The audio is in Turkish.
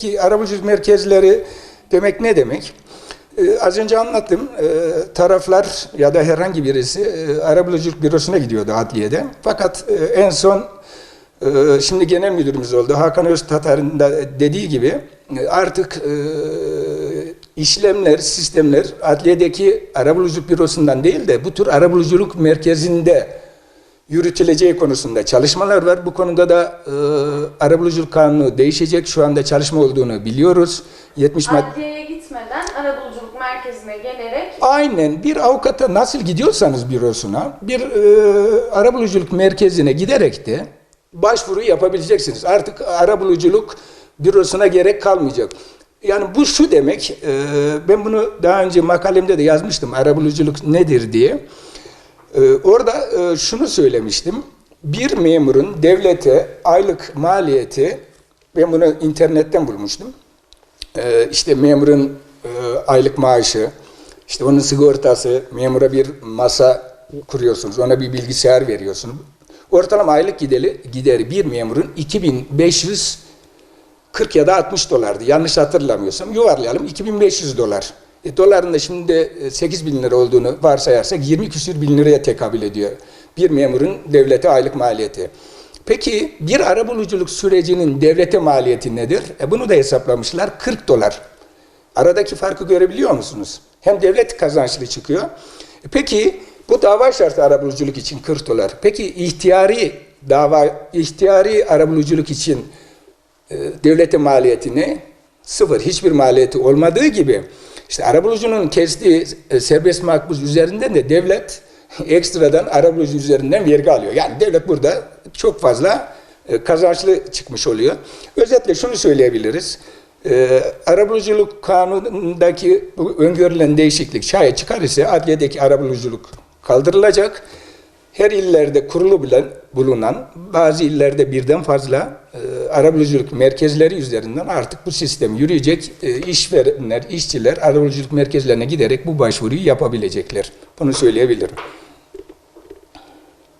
Ki arabuluculuk merkezleri demek ne demek? Ee, az önce anlattım. Ee, taraflar ya da herhangi birisi e, arabuluculuk bürosuna gidiyordu adliyede. Fakat e, en son e, şimdi genel müdürümüz oldu. Hakan Öztatar'ın da dediği gibi e, artık işlemler, sistemler adliyedeki arabuluculuk bürosundan değil de bu tür arabuluculuk merkezinde yürütüleceği konusunda çalışmalar var. Bu konuda da e, arabuluculuk kanunu değişecek. Şu anda çalışma olduğunu biliyoruz. 70 madde Adliyeye gitmeden arabuluculuk merkezine gelerek Aynen bir avukata nasıl gidiyorsanız bürosuna bir e, arabuluculuk merkezine giderek de başvuru yapabileceksiniz. Artık arabuluculuk bürosuna gerek kalmayacak. Yani bu şu demek, e, ben bunu daha önce makalemde de yazmıştım arabuluculuk nedir diye. E, orada e, şunu söylemiştim. Bir memurun devlete aylık maliyeti, ben bunu internetten bulmuştum. Ee, işte memurun e, aylık maaşı, işte onun sigortası, memura bir masa kuruyorsunuz, ona bir bilgisayar veriyorsunuz. Ortalama aylık gideri, gideri bir memurun 2540 ya da 60 dolardı. Yanlış hatırlamıyorsam yuvarlayalım 2500 dolar. E, doların da şimdi e, 8 bin lira olduğunu varsayarsak 20 küsür bin liraya tekabül ediyor. Bir memurun devlete aylık maliyeti. Peki bir arabuluculuk sürecinin devlete maliyeti nedir? E bunu da hesaplamışlar 40 dolar. Aradaki farkı görebiliyor musunuz? Hem devlet kazançlı çıkıyor. E Peki bu dava şartı arabuluculuk için 40 dolar. Peki ihtiyari dava ihtiyari arabuluculuk için e, devlete maliyeti ne? Sıfır. Hiçbir maliyeti olmadığı gibi işte arabulucunun kestiği e, serbest makbuz üzerinden de devlet ekstradan arabulucu üzerinden vergi alıyor. Yani devlet burada çok fazla e, kazançlı çıkmış oluyor. Özetle şunu söyleyebiliriz. E, arabuluculuk kanunundaki bu öngörülen değişiklik şayet çıkar ise adliyedeki arabuluculuk kaldırılacak. Her illerde kurulu bulunan, bazı illerde birden fazla arabuluculuk merkezleri üzerinden artık bu sistem yürüyecek. E, işverenler, işçiler arabuluculuk merkezlerine giderek bu başvuruyu yapabilecekler. Bunu söyleyebilirim.